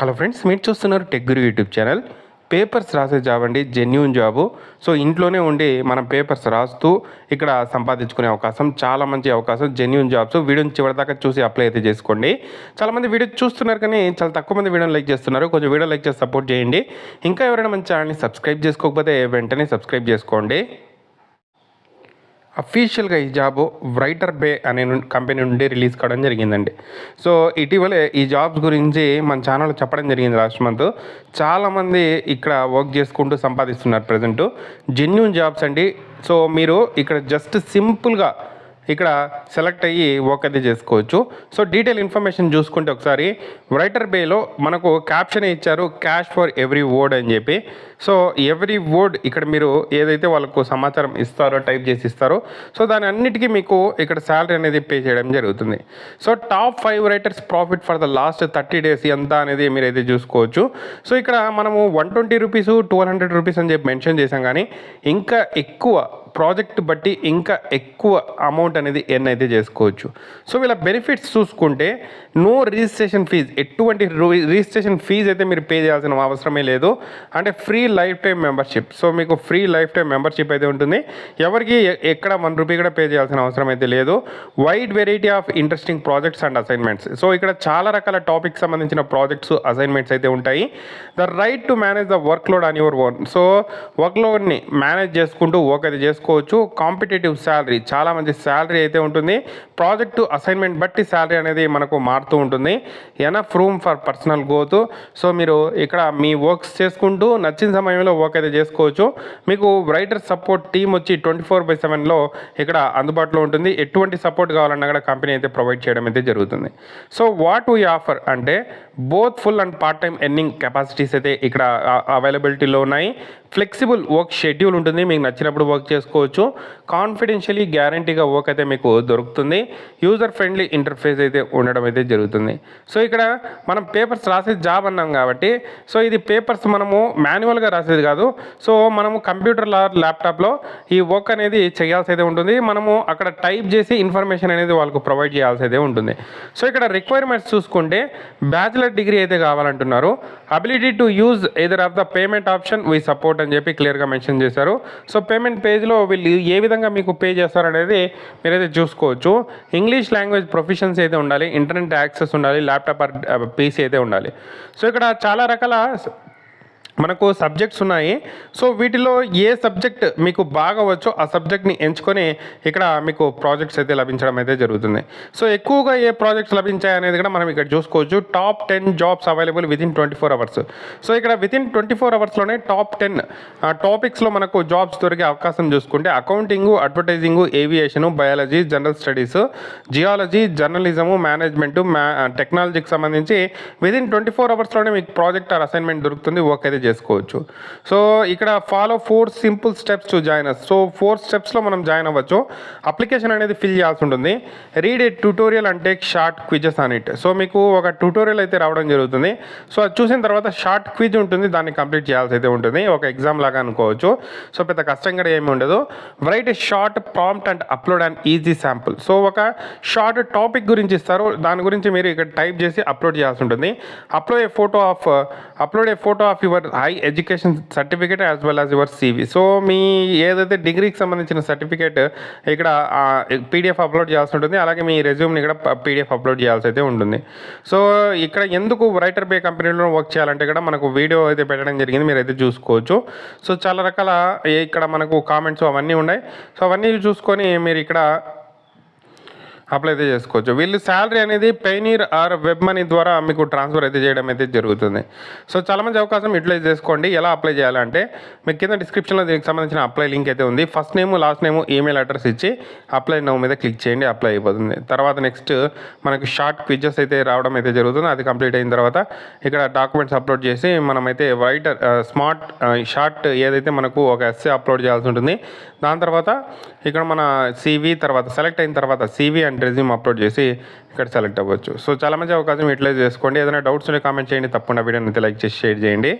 Hello friends మీరు చూస్తున్నారు tech guru YouTube channel. Papers రాసే జాబ్ అండి జెన్యున్ జాబు సో ఇంట్లోనే ఉండి మనం పేపర్స్ రాస్తూ ఇక్కడ సంపాదించుకునే అవకాశం చాలా మంచి అవకాశం జెన్యున్ జాబ్స్ వీడియోని చివరిదాకా చూసి అప్లై అయితే చేసుకోండి. చాలామంది వీడియో చూస్తున్నారు కానీ చాలా తక్కువ మంది వీడియోని లైక్ చేస్తున్నారు. కొంచెం వీడియో లైక్ చేసి సపోర్ట్ చేయండి. ఇంకా ఎవరైనా మన ఛానల్ని సబ్స్క్రైబ్ చేసుకోకపోతే వెంటనే సబ్స్క్రైబ్ చేసుకోండి. అఫీషియల్గా ఈ జాబ్ రైటర్ బే అనే కంపెనీ నుండి రిలీజ్ కావడం జరిగిందండి. సో ఇటీవలే ఈ జాబ్స్ గురించి మన ఛానల్ చెప్పడం జరిగింది లాస్ట్ మంత్ చాలామంది ఇక్కడ వర్క్ చేసుకుంటూ సంపాదిస్తున్నారు ప్రజెంట్ జెన్యున్ జాబ్స్ అండి. సో మీరు ఇక్కడ జస్ట్ సింపుల్గా ఇక్కడ సెలెక్ట్ అయ్యి వర్క్ అయితే చేసుకోవచ్చు. సో డీటెయిల్ ఇన్ఫర్మేషన్ చూసుకుంటే ఒకసారి రైటర్ బేలో మనకు క్యాప్షన్ ఇచ్చారు క్యాష్ ఫర్ ఎవ్రీ వర్డ్ అని చెప్పి. సో ఎవ్రీ వర్డ్ ఇక్కడ మీరు ఏదైతే వాళ్ళకు సమాచారం ఇస్తారో టైప్ చేసి ఇస్తారో సో దాని అన్నిటికీ మీకు ఇక్కడ శాలరీ అనేది పే చేయడం జరుగుతుంది. So top five writers profit for the last thirty days ఎంత అనేది మీరు అయితే చూసుకోవచ్చు. సో ఇక్కడ మనము one twenty rupees two hundred rupees అని చెప్పి మెన్షన్ చేసాం కానీ ఇంకా ఎక్కువ ప్రాజెక్ట్ బట్టి ఇంకా ఎక్కువ అమౌంట్ అనేది ఎన్ అయితే చేసుకోవచ్చు. సో వీళ్ళ బెనిఫిట్స్ చూసుకుంటే నో రిజిస్ట్రేషన్ ఫీజ్ ఎటువంటి రు- రిజిస్ట్రేషన్ ఫీజ్ అయితే మీరు పే చేయాల్సిన అవసరమే లేదు. అంటే free life time membership. So మీకు ఫ్రీ లైఫ్ టైం మెంబర్షిప్ అయితే ఉంటుంది. ఎవరికి ఎక్కడ వన్ రూపీ కూడా పే చేయాల్సిన అవసరం అయితే లేదు. Wide variety of interesting projects and assignments. So ఇక్కడ చాలా రకాల టాపిక్ సంబంధించిన ప్రాజెక్ట్స్ అసైన్మెంట్స్ అయితే ఉంటాయి. The right to manage the work load on your own. So work లోడ్ని manage చేసుకుంటూ వర్క్ అయితే చేసుకోవచ్చు. కాంపిటేటివ్ శాలరీ చాలా మంచి శాలరీ అయితే ఉంటుంది. ప్రాజెక్టు అసైన్మెంట్ బట్టి శాలరీ అనేది మనకు మారుతూ ఉంటుంది. Enough room for personal growth. So మీరు ఇక్కడ మీ వర్క్స్ చేసుకుంటూ నచ్చిన సమయంలో వర్క్ అయితే చేసుకోవచ్చు. మీకు రైటర్ సపోర్ట్ టీం వచ్చి ట్వంటీ ఫోర్ బై సెవెన్లో ఇక్కడ అందుబాటులో ఉంటుంది. ఎటువంటి సపోర్ట్ కావాలన్నా కూడా కంపెనీ అయితే ప్రొవైడ్ చేయడం అయితే జరుగుతుంది. సో వాట్ వీ ఆఫర్ అంటే both full and part time earning capacities అయితే ఇక్కడ అవైలబిలిటీలో ఉన్నాయి. ఫ్లెక్సిబుల్ వర్క్ షెడ్యూల్ ఉంటుంది మీకు నచ్చినప్పుడు వర్క్ చేసుకోవచ్చు. కాన్ఫిడెన్షియలీ గ్యారంటీగా వర్క్ అయితే మీకు దొరుకుతుంది. యూజర్ ఫ్రెండ్లీ ఇంటర్ఫేస్ అయితే ఉండడం అయితే జరుగుతుంది. సో ఇక్కడ మనం పేపర్స్ రాసే జాబ్ అన్నాం కాబట్టి సో ఇది పేపర్స్ మనము మాన్యువల్గా రాసేది కాదు. సో మనము కంప్యూటర్ ల్యాప్టాప్లో ఈ వర్క్ అనేది చేయాల్సి అయితే ఉంటుంది. మనము అక్కడ టైప్ చేసి ఇన్ఫర్మేషన్ అనేది వాళ్ళకు ప్రొవైడ్ చేయాల్సి అయితే ఉంటుంది. సో ఇక్కడ రిక్వైర్మెంట్స్ చూసుకుంటే బ్యాచిలర్ డిగ్రీ అయితే కావాలంటున్నారు. Ability to use either of the payment option we support అని చెప్పి క్లియర్గా మెన్షన్ చేశారు. సో పేమెంట్ పేజ్లో వీళ్ళు ఏ విధంగా మీకు పే చేస్తారనేది మీరైతే చూసుకోవచ్చు. ఇంగ్లీష్ లాంగ్వేజ్ ప్రొఫెషన్స్ అయితే ఉండాలి ఇంటర్నెట్ యాక్సెస్ ఉండాలి ల్యాప్టాప్ పీసీ అయితే ఉండాలి. సో ఇక్కడ చాలా రకాల మనకు సబ్జెక్ట్స్ ఉన్నాయి. సో వీటిలో ఏ సబ్జెక్ట్ మీకు బాగా వచ్చో ఆ సబ్జెక్ట్ని ఎంచుకొని ఇక్కడ మీకు ప్రాజెక్ట్స్ అయితే లభించడం అయితే జరుగుతుంది. సో ఎక్కువగా ఏ ప్రాజెక్ట్స్ లభించాయి అనేది కూడా మనం ఇక్కడ చూసుకోవచ్చు. Top ten jobs available with in twenty four hours so ఇక్కడ విత్ ఇన్ ట్వంటీ ఫోర్ అవర్స్లోనే టాప్ టెన్ టాపిక్స్లో మనకు జాబ్స్ దొరికే అవకాశం చూసుకుంటే accounting advertising aviation biology general studies geology journalism management మ్యా టెక్నాలజీకి సంబంధించి విత్ ఇన్ ట్వంటీ ఫోర్ అవర్స్లోనే మీకు ప్రాజెక్ట్ ఆర్ అసైన్మెంట్ దొరుకుతుంది. ఓకే అయితే చేసుకోవచ్చు. సో ఇక్కడ follow four simple steps to join us so four స్టెప్స్లో మనం జాయిన్ అవ్వచ్చు. అప్లికేషన్ అనేది ఫిల్ చేయాల్సి ఉంటుంది. రీడ్ ఏ ట్యూటోరియల్ అంటే షార్ట్ క్విజెస్ అని ఇట్ సో మీకు ఒక ట్యూటోరియల్ అయితే రావడం జరుగుతుంది. సో అది చూసిన తర్వాత షార్ట్ క్విజ్ ఉంటుంది. దాన్ని కంప్లీట్ చేయాల్సి అయితే ఉంటుంది. ఒక ఎగ్జామ్ లాగా అనుకోవచ్చు. సో పెద్ద కష్టం కూడా ఏమి ఉండదు. Write a short prompt and upload and easy sample so ఒక షార్ట్ టాపిక్ గురించి ఇస్తారు. దాని గురించి మీరు ఇక్కడ టైప్ చేసి అప్లోడ్ చేయాల్సి ఉంటుంది. Upload a photo of upload a photo of your high education certificate as well as your CV so మీ ఏదైతే డిగ్రీకి సంబంధించిన సర్టిఫికేట్ ఇక్కడ పీడిఎఫ్ అప్లోడ్ చేయాల్సి ఉంటుంది. అలాగే మీ రెజ్యూమ్ని ఇక్కడ పీడిఎఫ్ అప్లోడ్ చేయాల్సి అయితే ఉంటుంది. సో ఇక్కడ ఎందుకు రైటర్ బే కంపెనీలో వర్క్ చేయాలంటే కూడా మనకు వీడియో అయితే పెట్టడం జరిగింది. మీరు అయితే చూసుకోవచ్చు. సో చాలా రకాల ఇక్కడ మనకు కామెంట్స్ అవన్నీ ఉన్నాయి. సో అవన్నీ చూసుకొని మీరు ఇక్కడ అప్లై అయితే చేసుకోవచ్చు. వీళ్ళు శాలరీ అనేది పెయినీర్ ఆర్ వెబ్ మనీ ద్వారా మీకు ట్రాన్స్ఫర్ అయితే చేయడం అయితే జరుగుతుంది. సో చాలా మంచి అవకాశం యూటిలైజ్ చేసుకోండి. ఎలా అప్లై చేయాలంటే మీకు కింద డిస్క్రిప్షన్లో దీనికి సంబంధించిన అప్లై లింక్ అయితే ఉంది. First name last name email address ఇచ్చి అప్లై నవ్ మీద క్లిక్ చేయండి. అప్లై అయిపోతుంది. తర్వాత నెక్స్ట్ మనకి షార్ట్ క్విజెస్ అయితే రావడం అయితే జరుగుతుంది. అది కంప్లీట్ అయిన తర్వాత ఇక్కడ డాక్యుమెంట్స్ అప్లోడ్ చేసి మనమైతే రైటర్ స్మార్ట్ షార్ట్ ఏదైతే మనకు ఒక ఎస్సే అప్లోడ్ చేయాల్సి ఉంటుంది. దాని తర్వాత ఇక్కడ మన సీవీ తర్వాత సెలెక్ట్ అయిన తర్వాత సీవీ అండ్ రెజ్యూమ్ అప్లోడ్ చేసి ఇక్కడ సెలెక్ట్ అవ్వచ్చు. సో చాలా మంచి అవకాశం యూటిలైజ్ చేసుకోండి. ఏదైనా డౌట్స్ ఉంటే కామెంట్ చేయండి. తప్పకుండా వీడియోని అయితే లైక్ చేసి షేర్ చేయండి.